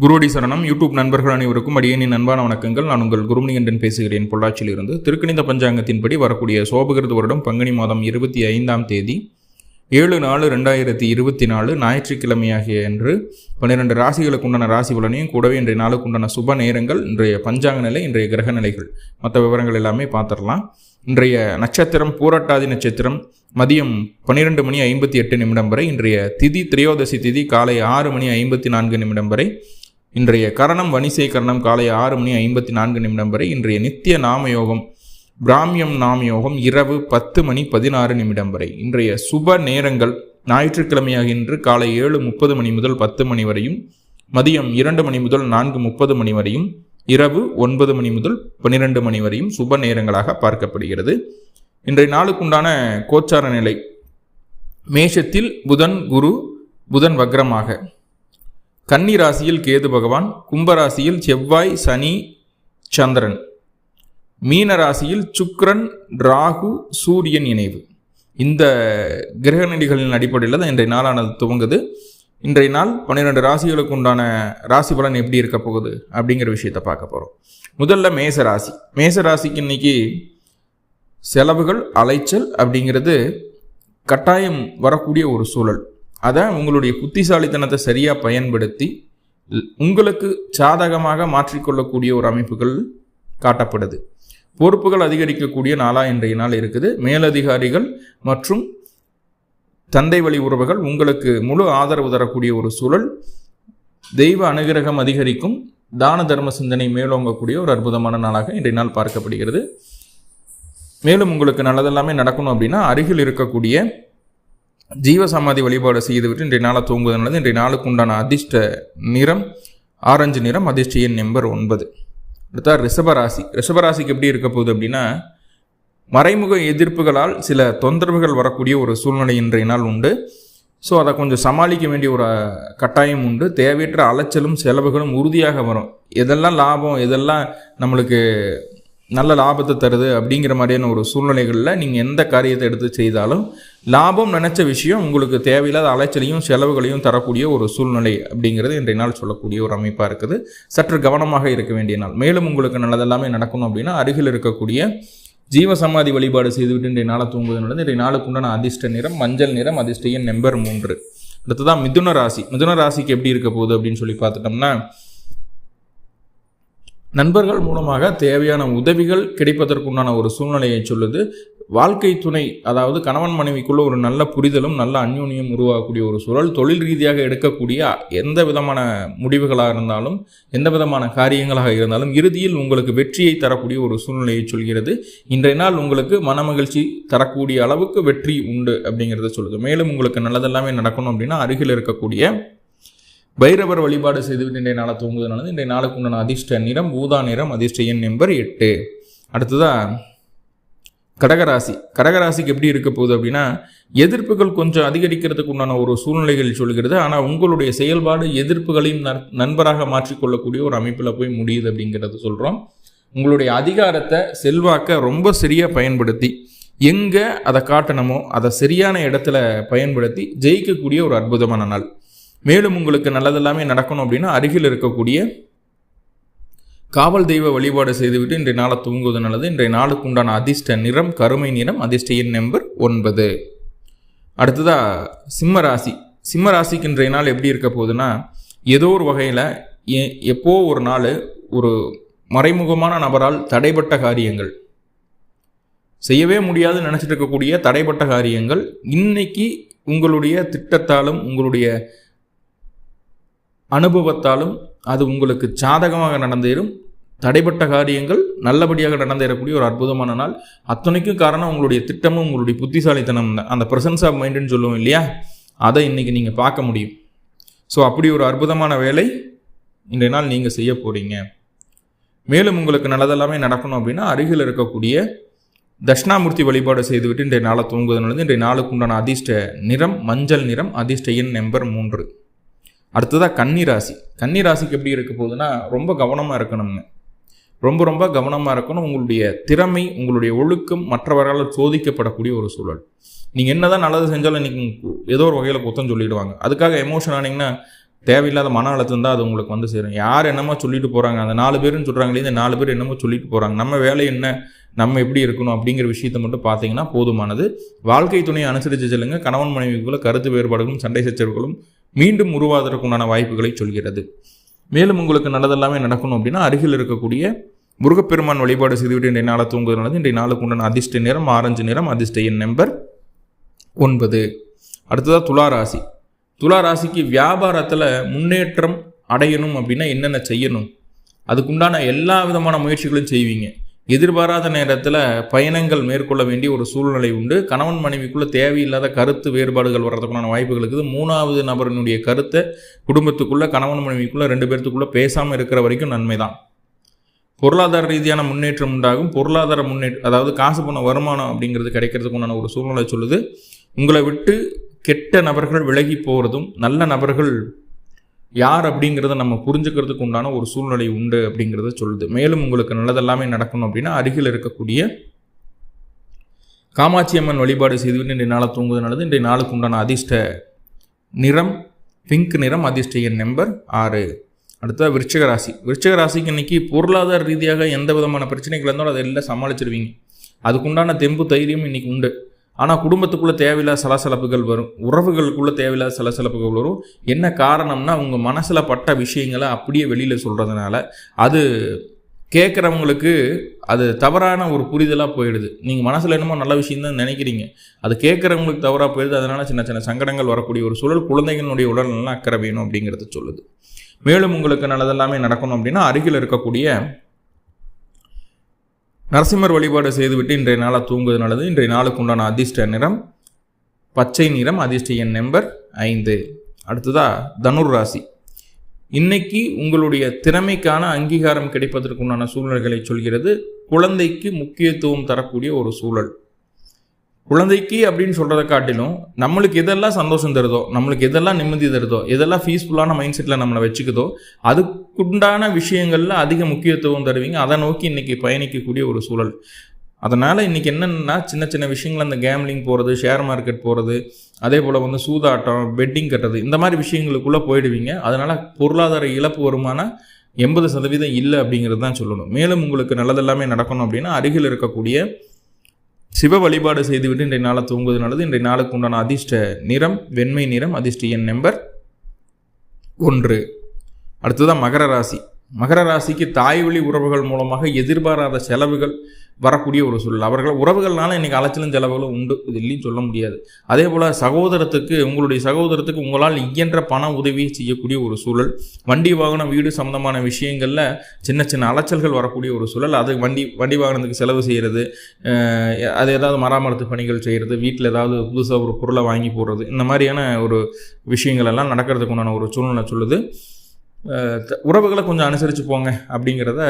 குருவடி சரணம். யூடியூப் நண்பர்கள் அனைவருக்கும் அடியனின் அன்பான வணக்கங்கள். நான் உங்கள் குருமணிகண்டன் பேசுகிறேன் பொள்ளாச்சியிலிருந்து. திருக்கணித பஞ்சாங்கத்தின்படி வரக்கூடிய சோபகிருத வருடம் பங்குனி மாதம் இருபத்தி ஐந்தாம் தேதி ஏழு நாலு ரெண்டாயிரத்தி இருபத்தி நாலு ஞாயிற்றுக்கிழமையாகிய என்று பன்னிரெண்டு ராசிகளுக்கு உண்டான ராசி பலனையும் கூடவே இன்றைய நாளுக்கு உண்டான சுப நேரங்கள் இன்றைய பஞ்சாங்க நிலை இன்றைய கிரக நிலைகள். மற்ற விவரங்கள் எல்லாமே பார்த்துடலாம். இன்றைய நட்சத்திரம் பூரட்டாதி நட்சத்திரம் மதியம் பன்னிரெண்டு மணி ஐம்பத்தி எட்டு நிமிடம் வரை இன்றைய திதி திரையோதசி திதி காலை ஆறு மணி ஐம்பத்தி நான்கு நிமிடம் வரை இன்றைய கரணம் வணிசேகரணம் காலை ஆறு மணி ஐம்பத்தி நான்கு நிமிடம் வரை இன்றைய நித்திய நாமயோகம் பிராமியம் நாமயோகம் இரவு பத்து மணி பதினாறு நிமிடம் வரை. இன்றைய சுப நேரங்கள் ஞாயிற்றுக்கிழமையாக இன்று காலை ஏழு முப்பது மணி முதல் பத்து மணி வரையும் மதியம் இரண்டு மணி முதல் நான்கு முப்பது மணி வரையும் இரவு ஒன்பது மணி முதல் பன்னிரெண்டு மணி வரையும் சுப நேரங்களாக பார்க்கப்படுகிறது. இன்றைய நாளுக்குண்டான கோச்சார நிலை மேஷத்தில் புதன் குரு புதன் வக்ரமாக கன்னி ராசியில் கேது பகவான் கும்பராசியில் செவ்வாய் சனி சந்திரன். மீன ராசியில் சுக்ரன் ராகு சூரியன் இணைவு. இந்த கிரக நிலைகளின் அடிப்படையில் தான் இன்றைய நாளானது துவங்குது. இன்றைய நாள் பன்னிரெண்டு ராசிகளுக்கு உண்டான ராசி பலன் எப்படி இருக்க போகுது அப்படிங்கிற விஷயத்தை பார்க்க போகிறோம் முதல்ல மேச ராசி மேச ராசிக்கு இன்னைக்கு செலவுகள் அலைச்சல் அப்படிங்கிறது கட்டாயம் வரக்கூடிய ஒரு சூழல். அதை உங்களுடைய புத்திசாலித்தனத்தை சரியாக பயன்படுத்தி உங்களுக்கு சாதகமாக மாற்றிக்கொள்ளக்கூடிய ஒரு அமைப்புகள் காட்டப்படுது. பொறுப்புகள் அதிகரிக்கக்கூடிய நாளா இன்றைய நாள் இருக்குது. மேலதிகாரிகள் மற்றும் தந்தை வழி உறவுகள் உங்களுக்கு முழு ஆதரவு தரக்கூடிய ஒரு சூழல். தெய்வ அனுகிரகம் அதிகரிக்கும். தான தர்ம சிந்தனை மேலோங்கக்கூடிய ஒரு அற்புதமான நாளாக இன்றைய நாள் பார்க்கப்படுகிறது. மேலும் உங்களுக்கு நல்லதெல்லாமே நடக்கணும் அப்படின்னா அருகில் இருக்கக்கூடிய ஜீவசமாதி வழிபாடு செய்துவிட்டு இன்றைய நாளை தூங்குவது நல்லது. இன்றைய நாளுக்கு உண்டான அதிர்ஷ்ட நிறம் ஆரஞ்சு நிறம் அதிர்ஷ்ட எண் நம்பர் ஒன்பது. அடுத்தா ரிஷபராசி. ரிஷபராசிக்கு எப்படி இருக்க போகுது அப்படின்னா மறைமுக எதிர்ப்புகளால் சில தொந்தரவுகள் வரக்கூடிய ஒரு சூழ்நிலை இன்றைய நாள் உண்டு. ஸோ அதை கொஞ்சம் சமாளிக்க வேண்டிய ஒரு கட்டாயம் உண்டு. தேவையற்ற அலைச்சலும் செலவுகளும் உறுதியாக வரும். எதெல்லாம் லாபம் எதெல்லாம் நம்மளுக்கு நல்ல லாபத்தை தருது அப்படிங்கிற மாதிரியான ஒரு சூழ்நிலைகளில் நீங்கள் எந்த காரியத்தை எடுத்து செய்தாலும் லாபம் நினச்ச விஷயம் உங்களுக்கு தேவையில்லாத அலைச்சலையும் செலவுகளையும் தரக்கூடிய ஒரு சூழ்நிலை அப்படிங்கிறது இன்றைய நாள் சொல்லக்கூடிய ஒரு அமைப்பாக இருக்குது. சற்று கவனமாக இருக்க வேண்டிய நாள். மேலும் உங்களுக்கு நல்லதெல்லாமே நடக்கணும் அப்படின்னா அருகில் இருக்கக்கூடிய ஜீவசமாதி வழிபாடு செய்துவிட்டு இன்றைய நாளை தூங்குவது இன்றைய நாளுக்கு உண்டான அதிர்ஷ்ட நிறம் மஞ்சள் நிறம் அதிர்ஷ்ட எண் நம்பர் மூன்று. அடுத்ததான் மிதுன ராசி. மிதுன ராசிக்கு எப்படி இருக்க போகுது அப்படின்னு சொல்லி பார்த்துட்டோம்னா நண்பர்கள் மூலமாக தேவையான உதவிகள் கிடைப்பதற்குண்டான ஒரு சூழ்நிலையை சொல்லுது. வாழ்க்கை துணை அதாவது கணவன் மனைவிக்குள்ள ஒரு நல்ல புரிதலும் நல்ல அந்யோன்யம் உருவாகக்கூடிய ஒரு சூழல் தொழில் ரீதியாக எடுக்கக்கூடிய எந்த விதமான முடிவுகளாக இருந்தாலும் எந்த விதமான காரியங்களாக இருந்தாலும் இறுதியில் உங்களுக்கு வெற்றியை தரக்கூடிய ஒரு சூழ்நிலையை சொல்கிறது. இன்றைய நாள் உங்களுக்கு மனமகிழ்ச்சி தரக்கூடிய அளவுக்கு வெற்றி உண்டு அப்படிங்கிறத சொல்லுது. மேலும் உங்களுக்கு நல்லதெல்லாமே நடக்கணும் அப்படின்னா அருகில் இருக்கக்கூடிய பைரவர் வழிபாடு செய்துவிட்டு இன்றைய நாளை தூங்குவதனால இன்றைய நாளுக்கு உண்டான அதிர்ஷ்ட நிறம் ஊதா நிறம் அதிர்ஷ்ட எண் நம்பர் எட்டு. அடுத்ததா கடகராசி. கடகராசிக்கு எப்படி இருக்க போகுது அப்படின்னா எதிர்ப்புகள் கொஞ்சம் அதிகரிக்கிறதுக்கு உண்டான ஒரு சூழ்நிலைகள் சொல்கிறது. ஆனால் உங்களுடைய செயல்பாடு எதிர்ப்புகளையும் நண்பராக மாற்றிக்கொள்ளக்கூடிய ஒரு அமைப்பில் போய் முடியுது அப்படிங்கிறத சொல்கிறோம் உங்களுடைய அதிகாரத்தை செல்வாக்க ரொம்ப சரியாக பயன்படுத்தி எங்கே அதை காட்டணுமோ அதை சரியான இடத்துல பயன்படுத்தி ஜெயிக்கக்கூடிய ஒரு அற்புதமான நாள். மேலும் உங்களுக்கு நல்லதெல்லாமே நடக்கணும் அப்படின்னா அருகில் இருக்கக்கூடிய காவல் தெய்வ வழிபாடு செய்துவிட்டு இன்றைய நாளை தூங்குவது நல்லது. இன்றைய நாளுக்கு உண்டான அதிர்ஷ்ட நிறம் கருமை நிறம் அதிர்ஷ்ட எண் நம்பர் ஒன்பது. அடுத்ததாக சிம்ம ராசி. சிம்ம ராசிக்கு இன்றைய நாள் எப்படி இருக்க போகுதுன்னா ஏதோ ஒரு வகையில் எப்போ ஒரு நாள் ஒரு மறைமுகமான நபரால் தடைப்பட்ட காரியங்கள். செய்யவே முடியாது நினச்சிட்டு இருக்கக்கூடிய தடைப்பட்ட காரியங்கள். இன்னைக்கு உங்களுடைய திட்டத்தாலும் உங்களுடைய அனுபவத்தாலும் அது உங்களுக்கு சாதகமாக நடந்தேறும். தடைப்பட்ட காரியங்கள் நல்லபடியாக நடந்தேறக்கூடிய ஒரு அற்புதமான நாள். அத்தனைக்கும் காரணம் உங்களுடைய திட்டமும் உங்களுடைய புத்திசாலித்தனம் தான். அந்த ப்ரெசன்ஸ் ஆஃப் மைண்டுன்னு சொல்லுவோம் இல்லையா? அதை இன்றைக்கி நீங்கள் பார்க்க முடியும். ஸோ அப்படி ஒரு அற்புதமான வேலை இன்றைய நாள் நீங்கள் செய்ய போகிறீங்க மேலும் உங்களுக்கு நல்லதெல்லாமே நடக்கணும் அப்படின்னா அருகில் இருக்கக்கூடிய தட்சிணாமூர்த்தி வழிபாடு செய்துவிட்டு இன்றைய நாளை தூங்குவதனால இன்றைய நாளுக்கு உண்டான அதிர்ஷ்ட நிறம் மஞ்சள் நிறம் அதிர்ஷ்ட எண் நம்பர் மூன்று. அடுத்ததாக கன்னி ராசி கன்னி ராசிக்கு எப்படி இருக்க போகுதுன்னா ரொம்ப கவனமாக இருக்கணுங்க. ரொம்ப ரொம்ப கவனமாக இருக்கணும். உங்களுடைய திறமை உங்களுடைய ஒழுக்கம் மற்றவர்களால் சோதிக்கப்படக்கூடிய ஒரு சூழல். நீங்கள் என்ன தான் நல்லது செஞ்சாலும் இன்றைக்கி ஏதோ ஒரு வகையில் குத்தம் சொல்லிடுவாங்க. அதுக்காக எமோஷன் ஆனீங்கன்னா தேவையில்லாத மன அழுத்தம் தான் அது உங்களுக்கு வந்து சேரும். யார் என்னமோ சொல்லிட்டு போகிறாங்க அந்த நாலு பேருன்னு சொல்கிறாங்களே இந்த நாலு பேர் என்னமோ சொல்லிட்டு போகிறாங்க நம்ம வேலை என்ன? நம்ம எப்படி இருக்கணும்? அப்படிங்கிற விஷயத்தை மட்டும் பார்த்தீங்கன்னா போதுமானது. வாழ்க்கை துணையை அனுசரித்து செல்லுங்க. கணவன் மனைவிக்குள்ள கருத்து வேறுபாடுகளும் சண்டை சச்சரவுகளும் மீண்டும் உருவாவதற்குண்டான வாய்ப்புகளை சொல்கிறது. மேலும் உங்களுக்கு நல்லதெல்லாமே நடக்கணும் அப்படின்னா அருகில் இருக்கக்கூடிய முருகப்பெருமான் வழிபாடு செய்துவிட்டு இன்றைய நாளை தூங்குவதனால இன்றைய நாளுக்கு உண்டான அதிர்ஷ்ட நிறம் ஆரஞ்சு நிறம் அதிர்ஷ்ட எண் நம்பர் ஒன்பது. அடுத்ததாக துலா ராசி துலா ராசிக்கு வியாபாரத்தில் முன்னேற்றம் அடையணும் அப்படின்னா என்னென்ன செய்யணும்? அதுக்குண்டான எல்லா விதமான முயற்சிகளும் செய்வீங்க. எதிர்பாராத நேரத்தில் பயணங்கள் மேற்கொள்ள வேண்டிய ஒரு சூழ்நிலை உண்டு. கணவன் மனைவிக்குள்ளே தேவையில்லாத கருத்து வேறுபாடுகள் வர்றதுக்குண்டான வாய்ப்புகள் இருக்குது. மூணாவது நபரினுடைய கருத்தை குடும்பத்துக்குள்ளே கணவன் மனைவிக்குள்ளே ரெண்டு பேர்த்துக்குள்ளே பேசாமல் இருக்கிற வரைக்கும் நன்மை தான். பொருளாதார ரீதியான முன்னேற்றம் உண்டாகும். பொருளாதார முன்னேற்றம் அதாவது காசு பண வருமானம் அப்படிங்கிறது கிடைக்கிறதுக்கு உண்டான ஒரு சூழ்நிலை சொல்லுது. உங்களை விட்டு கெட்ட நபர்கள் விலகி போகிறதும் நல்ல நபர்கள் யார் அப்படிங்கிறத நம்ம புரிஞ்சுக்கிறதுக்கு உண்டான ஒரு சூழ்நிலை உண்டு அப்படிங்கிறத சொல்லுது. மேலும் உங்களுக்கு நல்லதெல்லாமே நடக்கணும் அப்படின்னா அருகில் இருக்கக்கூடிய காமாட்சி அம்மன் வழிபாடு செய்துவிட்டு இன்றைய நாளை தூங்குவது நல்லது. இன்றைய நாளுக்கு உண்டான அதிர்ஷ்ட நிறம் பிங்க் நிறம் அதிர்ஷ்ட எண் நம்பர் ஆறு. அடுத்தது விருச்சிக ராசி. ராசிக்கு இன்னைக்கு பொருளாதார ரீதியாக எந்த விதமான பிரச்சனைகள் இருந்தாலும் அதை எல்லாம் சமாளிச்சிருவீங்க. அதுக்குண்டான தெம்பு தைரியம் இன்னைக்கு உண்டு. ஆனால் குடும்பத்துக்குள்ளே தேவையில்லாத சலசலப்புகள் வரும். உறவுகளுக்குள்ளே தேவையில்லாத சலசலப்புகள் வரும். என்ன காரணம்னா உங்கள் மனசில் பட்ட விஷயங்களை அப்படியே வெளியில் சொல்கிறதுனால அது கேட்குறவங்களுக்கு அது தவறான ஒரு புரிதலாக போயிடுது. நீங்கள் மனசில் என்னமோ நல்ல விஷயம் தான் நினைக்கிறீங்க. அது கேட்குறவங்களுக்கு தவறாக போயிடுது. அதனால் சின்ன சின்ன சங்கடங்கள் வரக்கூடிய ஒரு சூழல் குழந்தைகளுடைய உடல்நலம் அக்கறை வேணும் அப்படிங்கிறத சொல்லுது. மேலும் உங்களுக்கு நல்லதெல்லாமே நடக்கணும் அப்படின்னா அருகில் இருக்கக்கூடிய நரசிம்மர் வழிபாடு செய்துவிட்டு இன்றைய நாளாக தூங்குவது நல்லது. இன்றைய நாளுக்கு உண்டான அதிர்ஷ்ட நிறம் பச்சை நிறம் அதிர்ஷ்ட எண் நம்பர் ஐந்து. அடுத்ததா தனுர் ராசி. இன்னைக்கு உங்களுடைய திறமைக்கான அங்கீகாரம் கிடைப்பதற்குண்டான சூழ்நிலைகளை சொல்கிறது. குழந்தைக்கு முக்கியத்துவம் தரக்கூடிய ஒரு சூழல். குழந்தைக்கு அப்படின்னு சொல்கிறத காட்டிலும் நம்மளுக்கு எதெல்லாம் சந்தோஷம் தருதோ நம்மளுக்கு எதெல்லாம் நிம்மதி தருதோ எதெல்லாம் பீஸ்ஃபுல்லான மைண்ட் செட்டில் நம்மளை வச்சுக்குதோ அதுக்குண்டான விஷயங்களில் அதிக முக்கியத்துவம் தருவீங்க. அதை நோக்கி இன்றைக்கி பயணிக்கக்கூடிய ஒரு சூழல். அதனால் இன்றைக்கி என்னென்னா சின்ன சின்ன விஷயங்கள் அந்த கேம்லிங் போகிறது ஷேர் மார்க்கெட் போகிறது அதே போல் வந்து சூதாட்டம் பெட்டிங் கட்டுறது இந்த மாதிரி விஷயங்களுக்குள்ளே போயிடுவீங்க. அதனால் பொருளாதார இழப்பு வருமானம் எண்பது சதவீதம் இல்லை அப்படிங்கிறது தான் சொல்லணும். மேலும் உங்களுக்கு நல்லதெல்லாமே நடக்கணும் அப்படின்னா அருகில் இருக்கக்கூடிய சிவ வழிபாடு செய்துவிட்டு இன்றைய நாளை தூங்குவது நல்லது. இன்றைய நாளுக்கு உண்டான அதிர்ஷ்ட நிறம் வெண்மை நிறம் அதிர்ஷ்ட எண் நம்பர் ஒன்று. அடுத்ததான் மகர ராசி. மகர ராசிக்கு தாய் வழி உறவுகள் மூலமாக எதிர்பாராத செலவுகள் வரக்கூடிய ஒரு சூழல். அவர்கள் உறவுகள்னால இன்றைக்கி அலைச்சலும் செலவுகளும் உண்டு. இது இல்லைன்னு சொல்ல முடியாது. அதே போல் சகோதரத்துக்கு உங்களுடைய சகோதரத்துக்கு உங்களால் இயன்ற பண உதவி செய்யக்கூடிய ஒரு சூழல். வண்டி வாகனம் வீடு சம்மந்தமான விஷயங்களில் சின்ன சின்ன அலைச்சல்கள் வரக்கூடிய ஒரு சூழல். அது வண்டி வண்டி வாகனத்துக்கு செலவு செய்கிறது அது ஏதாவது மராமரத்து பணிகள் செய்கிறது வீட்டில் ஏதாவது புதுசாக ஒரு பொருளை வாங்கி போடுறது இந்த மாதிரியான ஒரு விஷயங்கள் எல்லாம் நடக்கிறதுக்கு உண்டான ஒரு சூழ்நிலை சொல்லுது. உறவுகளை கொஞ்சம் அனுசரித்து போங்க அப்படிங்கிறத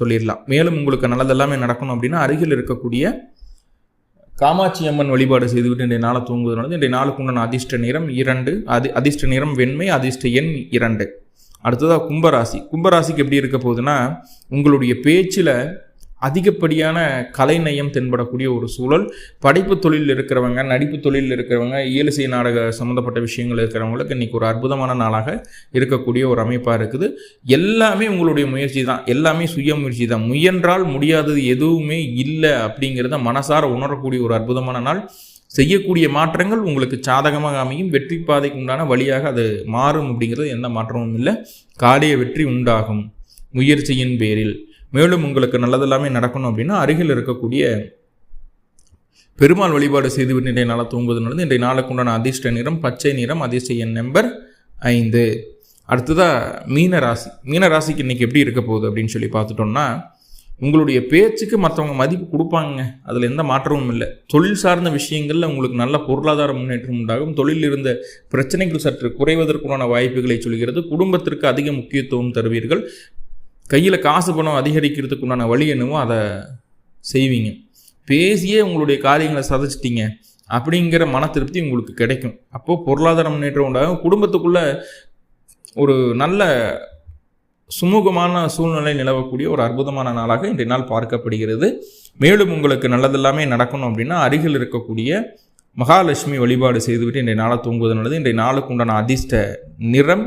சொல்லிடலாம். மேலும் உங்களுக்கு நல்லதெல்லாமே நடக்கணும் அப்படின்னா அருகில் இருக்கக்கூடிய காமாட்சி அம்மன் வழிபாடு செய்துவிட்டு இன்றைய நாளை தூங்குவதனால இன்றைய நாளுக்கு உண்டான அதிர்ஷ்ட நிறம் இரண்டு. அதி அதிர்ஷ்ட நிறம் வெண்மை அதிர்ஷ்ட எண் இரண்டு. அடுத்ததாக கும்பராசி. கும்பராசிக்கு எப்படி இருக்க போகுதுன்னா உங்களுடைய பேச்சில் அதிகப்படியான கலைநயம் தென்படக்கூடிய ஒரு சூழல். படைப்பு தொழிலில் இருக்கிறவங்க நடிப்பு தொழிலில் இருக்கிறவங்க இயலிசை நாடக சம்மந்தப்பட்ட விஷயங்கள் இருக்கிறவங்களுக்கு இன்றைக்கி ஒரு அற்புதமான நாளாக இருக்கக்கூடிய ஒரு அமைப்பாக இருக்குது. எல்லாமே உங்களுடைய முயற்சி தான். எல்லாமே சுய முயற்சி தான். முயன்றால் முடியாதது எதுவுமே இல்லை அப்படிங்கிறத மனசார உணரக்கூடிய ஒரு அற்புதமான நாள். செய்யக்கூடிய மாற்றங்கள் உங்களுக்கு சாதகமாக அமையும். வெற்றி பாதைக்கு உண்டான வழியாக அது மாறும் அப்படிங்கிறது எந்த மாற்றமும் இல்லை. காலிய வெற்றி உண்டாகும். முயற்சியின் பேரில். மேலும் உங்களுக்கு நல்லதெல்லாமே நடக்கணும் அப்படின்னா அருகில் இருக்கக்கூடிய பெருமாள் வழிபாடு செய்துவிட்டு இன்றைய நாளாக தூங்குவது இன்றைய நாளுக்கு உண்டான அதிர்ஷ்ட நிறம் பச்சை நிறம் அதிர்ஷ்ட எண் நம்பர் ஐந்து. அடுத்ததாக மீன ராசி. மீன ராசிக்கு இன்றைக்கி எப்படி இருக்க போகுது அப்படின்னு சொல்லி பார்த்துட்டோம்னா உங்களுடைய பேச்சுக்கு மற்றவங்க மதிப்பு கொடுப்பாங்க. அதில் எந்த மாற்றமும் இல்லை. தொழில் சார்ந்த விஷயங்களில் உங்களுக்கு நல்ல பொருளாதார முன்னேற்றம் உண்டாகும். தொழில் இருந்த பிரச்சனைகள் சற்று குறைவதற்குண்டான வாய்ப்புகளை சொல்கிறது. குடும்பத்திற்கு அதிக முக்கியத்துவம் தருவீர்கள். கையில் காசு பணம் அதிகரிக்கிறதுக்கு உண்டான வழி என்னவோ அதை செய்வீங்க. பேசியே உங்களுடைய காரியங்களை சதைச்சிட்டிங்க அப்படிங்கிற மன திருப்தி உங்களுக்கு கிடைக்கும். அப்போது பொருளாதார முன்னேற்றம் உண்டாகும். குடும்பத்துக்குள்ளே ஒரு நல்ல சுமூகமான சூழ்நிலை நிலவக்கூடிய ஒரு அற்புதமான நாளாக இன்றைய நாள் பார்க்கப்படுகிறது. மேலும் உங்களுக்கு நல்லதெல்லாமே நடக்கணும் அப்படின்னா அருகில் இருக்கக்கூடிய மகாலட்சுமி வழிபாடு செய்துவிட்டு இன்றைய நாளை தூங்குவது நல்லது இன்றைய நாளுக்கு உண்டான அதிர்ஷ்ட நிறம்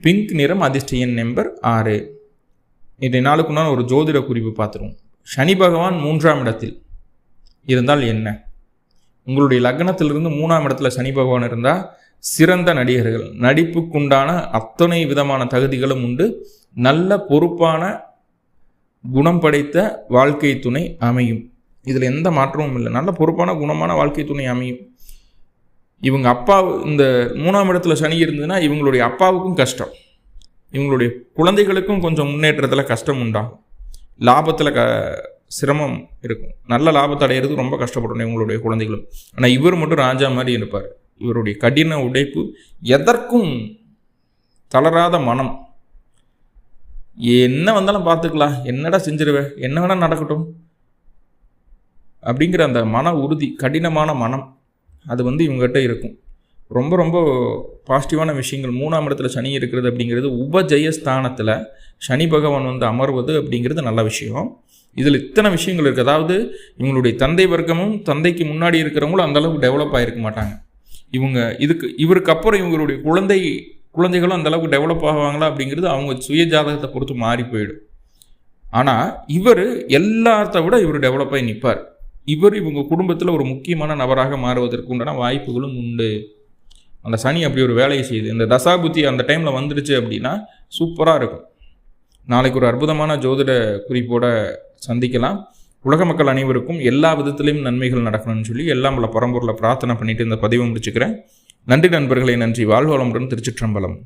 பிங்க் நிறம் அதிர்ஷ்ட எண் நம்பர் ஆறு. இன்றைய நாளுக்கு உண்டான ஒரு ஜோதிட குறிப்பு பார்த்துருவோம். சனி பகவான் மூன்றாம் இடத்தில் இருந்தால் என்ன? உங்களுடைய லக்னத்திலிருந்து மூணாம் இடத்துல சனி பகவான் இருந்தால் சிறந்த நடிகர்கள் நடிப்புக்குண்டான அத்தனை விதமான தகுதிகளும் உண்டு. நல்ல பொறுப்பான குணம் படைத்த வாழ்க்கை துணை அமையும். இதில் எந்த மாற்றமும் இல்லை. நல்ல பொறுப்பான குணமான வாழ்க்கை துணை அமையும். இவங்க அப்பா இந்த மூணாம் இடத்துல சனி இருந்ததுன்னா இவங்களுடைய அப்பாவுக்கும் கஷ்டம். இவங்களுடைய குழந்தைகளுக்கும் கொஞ்சம் முன்னேற்றத்தில் கஷ்டம் உண்டாகும். லாபத்தில் க சிரமம் இருக்கும். நல்ல லாபத்தை அடையிறது ரொம்ப கஷ்டப்படணும் இவங்களுடைய குழந்தைகளும். ஆனால் இவர் மட்டும் ராஜா மாதிரி இருப்பார். இவருடைய கடின உடைப்பு எதற்கும் தளராத மனம். என்ன வந்தாலும் பார்த்துக்கலாம். என்னடா செஞ்சிருவேன் என்ன வேணால் நடக்கட்டும். அப்படிங்கிற அந்த மன உறுதி கடினமான மனம். அது வந்து இவங்ககிட்ட இருக்கும். ரொம்ப ரொம்ப பாசிட்டிவான விஷயங்கள். மூணாம் இடத்துல சனி இருக்கிறது அப்படிங்கிறது உபஜயஸ்தானத்தில் சனி பகவான் வந்து அமர்வது அப்படிங்கிறது நல்ல விஷயம். இதில் இத்தனை விஷயங்கள் இருக்குது அதாவது இவங்களுடைய தந்தை வர்க்கமும் தந்தைக்கு முன்னாடி இருக்கிறவங்களும் அந்தளவுக்கு டெவலப் ஆகிருக்க மாட்டாங்க. இவங்க இதுக்கு இவருக்கு அப்புறம் இவங்களுடைய குழந்தை குழந்தைகளும் அந்தளவுக்கு டெவலப் ஆவாங்களா அப்படிங்கிறது அவங்க சுய ஜாதகத்தை பொறுத்து மாறி போயிடும். ஆனால் இவர் எல்லாத்த விட இவர் டெவலப் ஆகி நிற்பார் இவர் இவங்க குடும்பத்தில் ஒரு முக்கியமான நபராக மாறுவதற்கு உண்டான வாய்ப்புகளும் உண்டு. அந்த சனி அப்படி ஒரு வேலையை செய்யுது இந்த தசாபுத்தி அந்த டைமில் வந்துடுச்சு அப்படின்னா சூப்பராக இருக்கும். நாளைக்கு ஒரு அற்புதமான ஜோதிட குறிப்போட சந்திக்கலாம். உலக மக்கள் அனைவருக்கும் எல்லா விதத்திலையும் நன்மைகள் நடக்கணும்னு சொல்லி எல்லாம் பல பரம்பூரில் பிரார்த்தனை பண்ணிட்டு இந்த பதிவை முடிச்சுக்கிறேன். நன்றி நண்பர்களே நன்றி. வாழ்வளமுடன் திருச்சிற்றம்பலம்.